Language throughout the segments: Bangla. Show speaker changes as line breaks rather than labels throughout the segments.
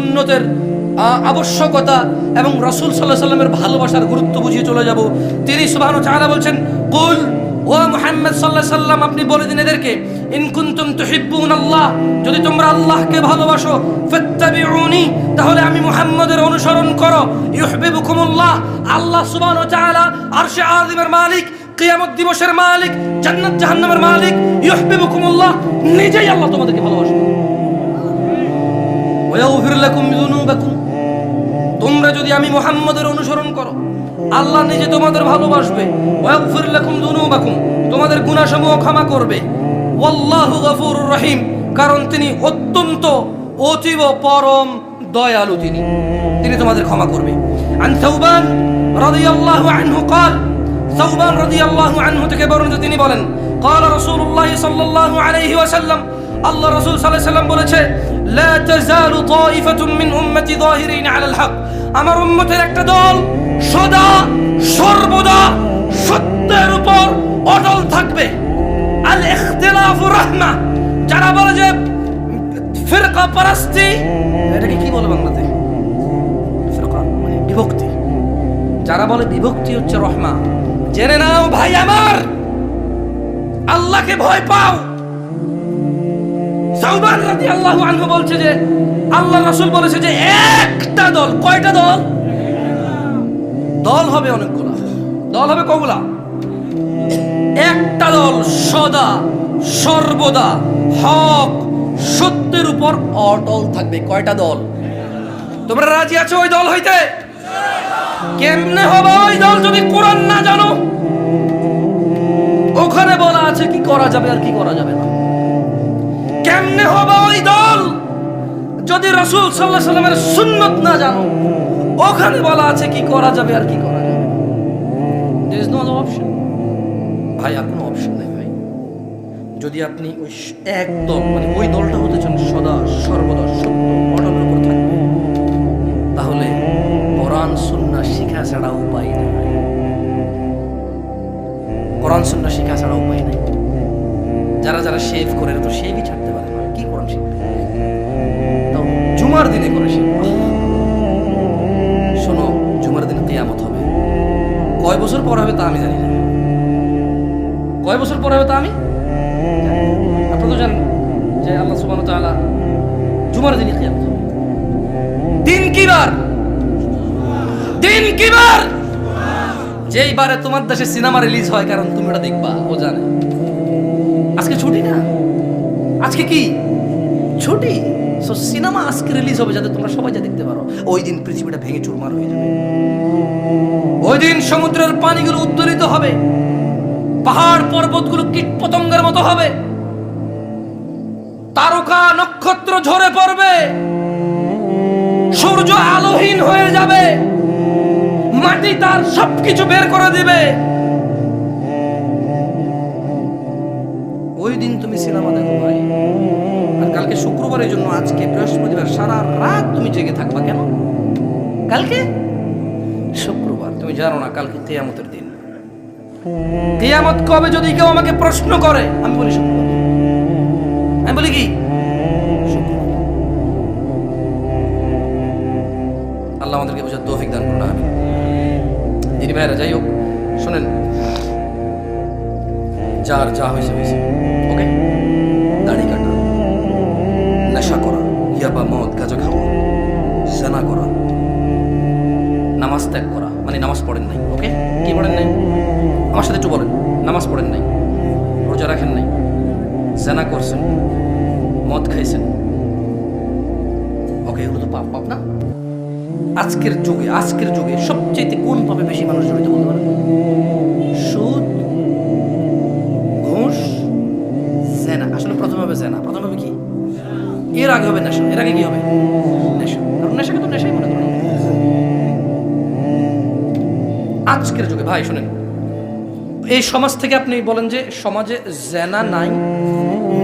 উন্নতের আবশ্যকতা এবং রসুল সাল্লাহ সাল্লামের ভালোবাসার গুরুত্ব বুঝিয়ে চলে যাব। তিনি সুবাহ চাহারা বলছেন, কুল, ও মুহাম্মদ সাল্লাহ সাল্লাম আপনি বলে দিন এদেরকে, ইন কুনতুম তুহিব্বুন আল্লাহ, যদি তোমরা আল্লাহকে ভালোবাসো, ফাত্তাবিউনি, তাহলে আমি মুহাম্মদের অনুসরণ করো। ইউহিব্বুকুমুল্লাহ, আল্লাহ সুবহানাহু ওয়া তাআলা, আরশে আযিমের মালিক, কিয়ামত দিবসের মালিক, জান্নাত জাহান্নামের মালিক, ইউহিব্বুকুমুল্লাহ, নিজেই আল্লাহ তোমাদেরকে ভালোবাসবে। তোমরা যদি আমি মুহাম্মদের অনুসরণ করো আল্লাহ নিজে তোমাদের ভালোবাসবে ওয়াগফির লাকুম যুনুবাকুম তোমাদের গুনাহসমূহ ক্ষমা করবে ওয়াল্লাহু গফুরুর রহিম কারণ তিনি অত্যন্ত অতীব পরম দয়ালু তিনি তিনি তোমাদের ক্ষমা করবে আন সাউবান রাদিয়াল্লাহু আনহু قال সাউবান রাদিয়াল্লাহু আনহু থেকে বর্ণিত তিনি বলেন قال رسول الله صلى الله عليه وسلم আল্লাহ রসুল সাল্লাহ সাল্লাম বলেছে আমার উম্মতের একটা দল সদা, সর্বদা সত্যের উপর অটল থাকবে। আল ইখতিলাফু রাহমা। যারা বলে যে ফিরকা পারাস্তি, এটাকে কি বলে বাংলাতে? ফিরকা মানে বিভক্তি। যারা বলে বিভক্তি হচ্ছে রহমা। জেনে নাও, ভাই আমার, আল্লাহকে ভয় পাও। সাউবান রাদিয়াল্লাহু আনহু বলছে যে, আল্লাহ রাসূল বলেছে যে, একটা দল, কয়টা দল? দল হবে অনেকগুলা। দল হবে কগুলা? একটা দল সদা, সর্বদা, হক, সত্যের উপর অটল থাকবে। কয়টা দল? তোমরা রাজি আছো ওই দল হইতে? কেমনে হবে ওই দল যদি কোরআন না জানো? ওখানে বলা আছে কি করা যাবে আর কি করা যাবে না। কেমনে হবে ওই দল? যদি রসুল সাল্লাহ সাল্লামের সুন্নত না জানো, ওখানে বলা আছে কি করা যাবে আর কি করা যাবে। Is no other ভাই আর কোনো অপশন নেই ভাই। যদি আপনি ওই এক দল মানে ওই দলটা হতে চান সদা সর্বদা সত্য অটলের উপর থাকবে, তাহলে কোরআন সুন্না শিখা ছাড়া উপায় নেই। কোরআন সুন্না শিখা ছাড়া উপায় নেই। যারা যারা শেভ করে তো শেভই ছাড়তে জুমার দিনে করে শিখবে শোনো, জুমার দিনে কেয়ামত হবে। কয় বছর পর হবে তা আমি জানি না। কয় বছর পর হবে তা আমি? জানি না। আপনারা তো জানেন যে আল্লাহ সুবহানাহু ওয়া তাআলা জুমার দিনে কিয়ামত হবে। দিন কি বার? দিন কি বার? যেই বারে তোমার দেশে সিনেমা রিলিজ হয়, কারণ তুমি ওটা দেখবা, ও জানে। আজকে ছুটি না? আজকে কি? ছুটি? সো সিনেমা আজকে রিলিজ হবে যাতে তোমরা সবাই যা দেখতে পারো। ওই দিন পৃথিবীটা ভেঙে চুরমার হয়ে যাবে। ওই দিন সমুদ্রের পানিগুলো উদ্দোলিত হবে। পাহাড় পর্বতগুলো কীট পতঙ্গের মতো হবে। তারকা নক্ষত্র ঝরে পড়বে। সূর্য আলোহীন হয়ে যাবে। মাটি তার সবকিছু বের করে দিবে। ওই দিন তুমি সিনেমা দেখো ভাই। শুক্রবারের জন্য আজকে বৃহস্পতিবার সারা রাত তুমি জেগে থাকবা কেন? কালকে? শুক্রবার। তুমি জানো না, কালকে তেয়ামতের দিন। তেয়ামত কবে যদি কেউ আমাকে প্রশ্ন করে, আমি বলি শুক্রবার। আমি বলি কি? আল্লাহ আমাদেরকে বোঝার তৌফিক দান করুন আমি দিদি ভাইরা যাই হোক, শোনেন, যার যা হয়েছে হয়েছে। ওকে? দাড়ি কাটা নেশা করা ইয়াবা মদ, গাঁজা খাওয়া সেনা করা। নামাজ ত্যাগ করা। মানে নামাজ পড়েন নাই, ওকে? কি পড়েন নাই? আমার সাথে একটু বলেন। নামাজ পড়েন নাই। রোজা রাখেন নাই। সেনা করছেন। মদ খাইছেন। ওকে, এগুলো তো পাপ পাপ না? আজকের যুগে আজকের যুগে সবচেয়ে কোন পাবে বেশি মানুষ জড়িত বলতে পারেন? এর আগে হবে নেশা, এর আগে কি হবে? নেশা নেশাকে তো নেশাই মনে করেন। আজকের যুগে, ভাই, শুনেন, এই সমাজ থেকে আপনি বলেন যে সমাজে জেনা নাই,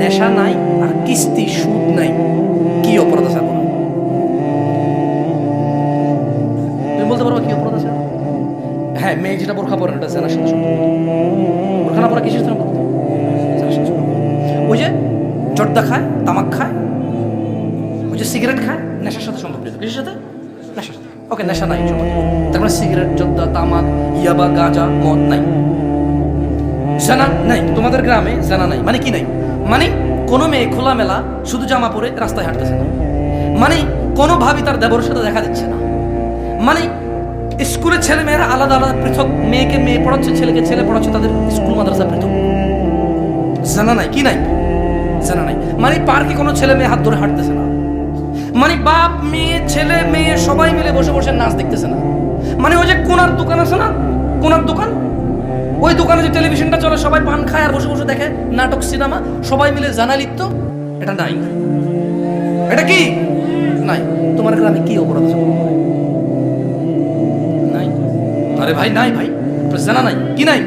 নেশা নাই, আর কিস্তি, সুদ নাই, কি অপরাধ আছে তুমি বলতে পারো কি অপরাধ আছে? হ্যাঁ মেয়ে যেটা বোরখা পরে এটা জেনার সাথে সম্পর্কিত বোরখা না পরা কিসের সাথে? নেশার সাথে। ওকে, নেশা নাই মানে সিগারেট তামাক, ইয়াবা, গাঁজা, মদ নাই। জানা নাই, তোমাদের গ্রামে জানা নাই। মানে কি নাই? মানে কোনো মেয়ে খোলামেলা শুধু জামা পরে রাস্তায় হাঁটতেছে না। মানে কোনো ভাবি তার দেবরের সাথে দেখা দিচ্ছে না। মানে স্কুলের ছেলে মেয়েরা আলাদা আলাদা পৃথক মেয়েকে মেয়ে পড়াচ্ছে, ছেলেকে ছেলে পড়াচ্ছে, তাদের স্কুল, মাদ্রাসা পৃথক। জানা নাই, কি নাই? জানা নাই। মানে পার্কে কোনো ছেলে মেয়ে হাত ধরে হাঁটতেছে না। মানে বাপ, মেয়ে, ছেলে, মেয়ে, সবাই মিলে বসে বসে নাচ দেখতেছে না। মানে ওই যে কোনার দোকান আছে না? কোনার দোকান? ওই দোকানে যে টেলিভিশনটা চলে, সবাই পান খায় আর বসে বসে দেখে নাটক, সিনেমা, সবাই মিলে জানা লিপ্ত, এটা নাই। এটা কি? নাই। তোমার গ্রামে কি অপরাধ? নাই। আরে ভাই, নাই ভাই, জানা নাই। কি নাই?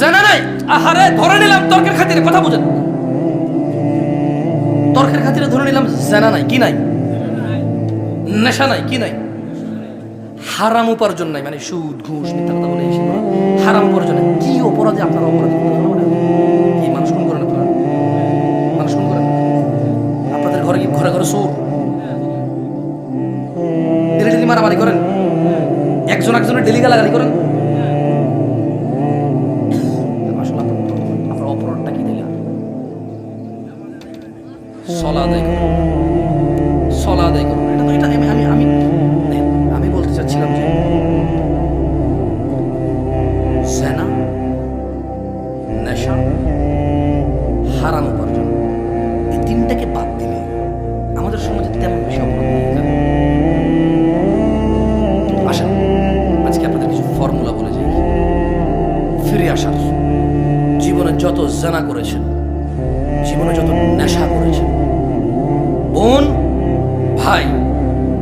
জানা নাই? আহারে, ধরে নিলাম তর্কের খাতিরে, কথা বুঝেন। জানা নাই কি নাই? নেশা নাই, কি নাই? হারাম উপার্জন নাই মানে সুদ, ঘুষ হারাম উপার্জন নাই। কি অপরাধে আপনারা অপরাধ? কি মানুষ কোন করেন আপনারা? মানুষ কোন করেন আপনাদের ঘরে কি ঘরে ঘরে চোর? ডেলি মারামারি করেন? একজন একজনের ডেলি গালাগালি করেন? জীবনে যত জানা করেছেন, জীবনে যত নেশা করেছেন, বোন, ভাই,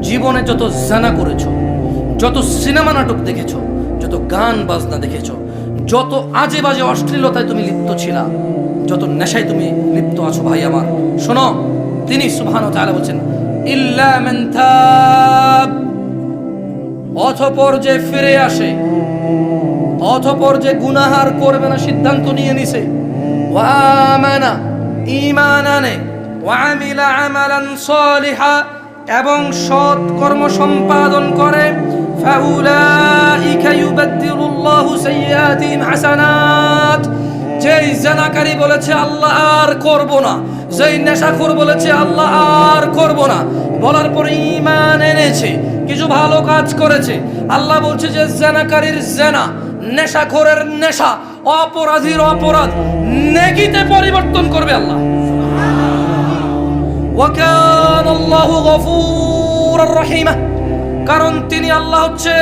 জীবনে যত জানা করেছ, যত সিনেমা নাটক দেখেছ, যত গান বাজনা দেখেছ, যত আজে বাজে অশ্লীলতায় তুমি লিপ্ত ছিলা, যত নেশায় তুমি লিপ্ত আছো ভাই আমার, শোনো, তিনি সুবহান তাআলা বলছেন, ইল্লা অথপর যে ফিরে আসে অথপর যে গুনাহার করবে না, সিদ্ধান্ত নিয়ে নিছে। ওয়ামানা ঈমান আনে। ওয়ামিলা আমালান সলিহা, এবং সৎ কর্ম সম্পাদন করে। ফাউলাইকা ইউবাদদিলুল্লাহু সাইয়্যাতিহিম হাসানাত। যেই জানাকারী বলেছে, আল্লাহ আর করব না। যেই নেশাখোর বলেছে, আল্লাহ আর করব না। বলার পরে ঈমান এনেছে, কিছু ভালো কাজ করেছে। আল্লাহ বলছে যে, জানাকারীর জেনা নেশাখোরের নেশা অপরাধীর অপরাধ নেকিতে পরিবর্তন করবে আল্লাহ ওয়াকান আল্লাহু গফুরার রহিমা কারণ তিনি আল্লাহ হচ্ছে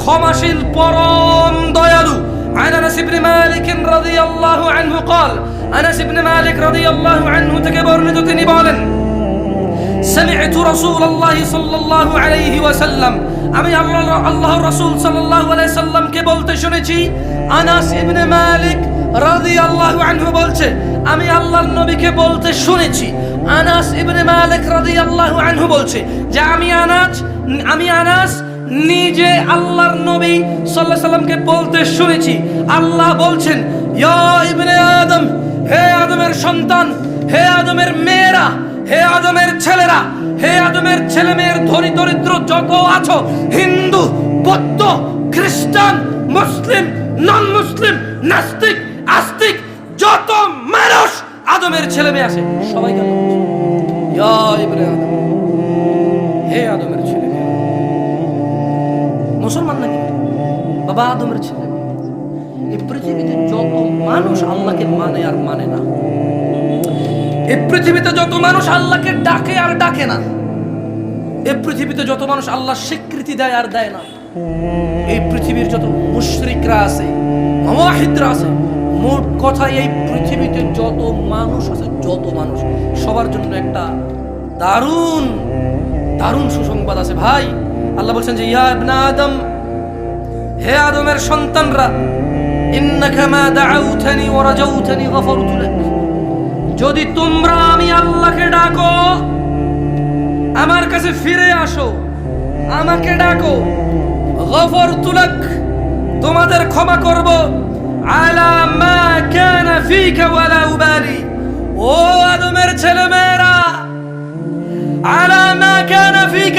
ক্ষমাশীল পরম দয়ালু عن انس بن مالك رضي الله عنه قال انس بن مالك رضي الله عنه থেকে বর্ণিত তিনি বলেন سمعت رسول الله صلى الله عليه وسلم আমি আল্লাহ আল্লাহ রাসূল সাল্লাল্লাহু আলাইহি সাল্লামকে বলতে শুনেছি আনাস ইবনে মালিক রাদিয়াল্লাহু আনহু বলছে আমি আল্লাহর নবীকে বলতে শুনেছি আনাস ইবনে মালিক রাদিয়াল্লাহু আনহু বলছে যে আমি আনাস আমি আনাস নিজে আল্লাহর নবী সাল্লাল্লাহু আলাইহি সাল্লামকে বলতে শুনেছি আল্লাহ বলছেন ইয়া ইবনে আদম হে আদমের সন্তান হে আদমের মেয়েরা হে আদমের ছেলেরা, হে আদমের ছেলে মেয়ের ধনী দরিদ্র যত আছো, হিন্দু, বৌদ্ধ, খ্রিস্টান, মুসলিম নন মুসলিম নাস্তিক, আস্তিক, যত মানুষ আদমের ছেলে মেয়ে আছে সবাই হে আদমের ছেলে মুসলমান নাকি? বাবা আদমের ছেলে এই পৃথিবীতে যত মানুষ আল্লাহকে মানে আর মানে না এই পৃথিবীতে যত মানুষ আল্লাহকে ডাকে আর ডাকে না এই পৃথিবীতে যত মানুষ আল্লাহ স্বীকৃতি দেয় আর দেয় না, এই পৃথিবীর যত মুশরিকরা আছে, মাওয়াহিদরা আছে, মোট কথা এই পৃথিবীতে যত মানুষ আছে, যত মানুষ, সবার জন্য একটা দারুণ দারুণ সুসংবাদ আছে। ভাই, আল্লাহ বলছেন যে, ইয়া ইবনা আদম, হে আদমের সন্তানরা, ইন্নাকা মা দাআউতানি ওয়া রাজাউতানি গফারতু লাক যদি তোমরা আমি আল্লাহকে ডাকো, আমার কাছে ফিরে আসো, আমাকে ডাকো। গফর তুলক, তোমাদের ক্ষমা করব। আলা মা কানা ফিকা ওয়ালা উবালি ও আদমের ছেলেমেয়েরা, আলা মা কানা ফিকা